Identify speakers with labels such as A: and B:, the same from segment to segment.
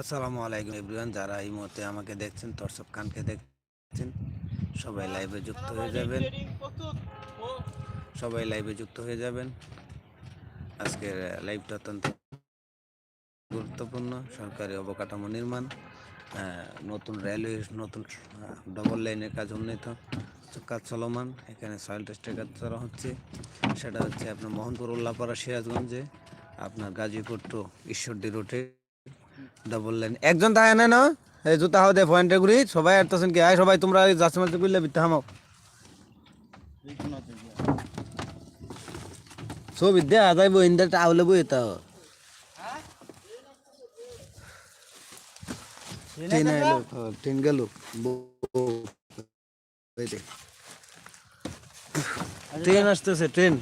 A: আসসালামু আলাইকুম এভরিওয়ান, যারা এই মুহূর্তে আমাকে দেখছেন, তরসব খানকে দেখছেন, সবাই লাইভে যুক্ত হয়ে যাবেন। সবাই লাইভে যুক্ত হয়ে যাবেন। আজকের লাইভটা অত্যন্ত গুরুত্বপূর্ণ, সরকারি অবকাঠামো নির্মাণ নতুন রেলওয়ে নতুন ডবল লাইনের কাজ উন্নীত, কাজ চলমান, এখানে সয়েল টেস্টের কাজ করা হচ্ছে। সেটা হচ্ছে আপনার মোহনপুর, উল্লাপাড়া, সিরাজগঞ্জে, আপনার গাজীপুর টু ঈশ্বরদী রুটে ডাবল লাইন একজন থাকে না না এই জুতা হাও দে পয়েন্টে ঘুরি সবাই আরতেছেন কি আয় সবাই তোমরা যাচ্ছে মারতে করলে বিতে হামাও সো বিদ্যা আদাই বই ইন্দাটা আউলে বই আইলো ট্রেন গেল ট্রেন আসতেছে ট্রেন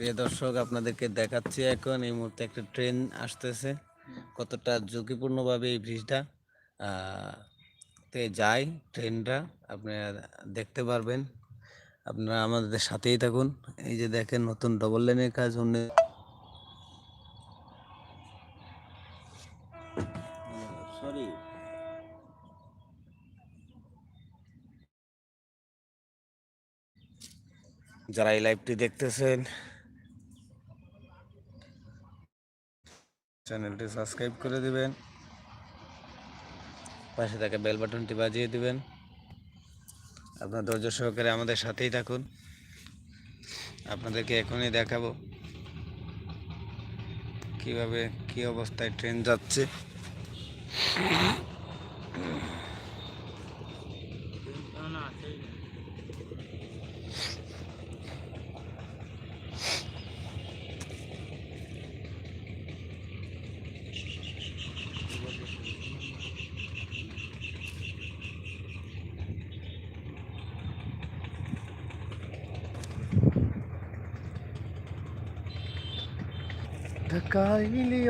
A: প্রিয় দর্শক আপনাদেরকে দেখাচ্ছি এখন এই মুহূর্তে একটা ট্রেন আসতেছে কতটা ঝুঁকিপূর্ণভাবে এই ব্রিজটা তে যায় ট্রেনটা আপনারা দেখতে পারবেন। আপনারা আমাদের সাথেই থাকুন। এই যে দেখেন নতুন ডবল লাইনের কাজ উন্নয়ন
B: সরি
A: যারা এই লাইভটি দেখতেছেন চ্যানেলটি সাবস্ক্রাইব করে দিবেন। পাশে থাকা বেল বাটনটি বাজিয়ে দিবেন। আপনার ধৈর্য সহকারে আমাদের সাথেই থাকুন। আপনাদেরকে এখনই দেখাবো কীভাবে কি অবস্থায় ট্রেন যাচ্ছে। ঢাকা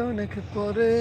A: অনেক পরে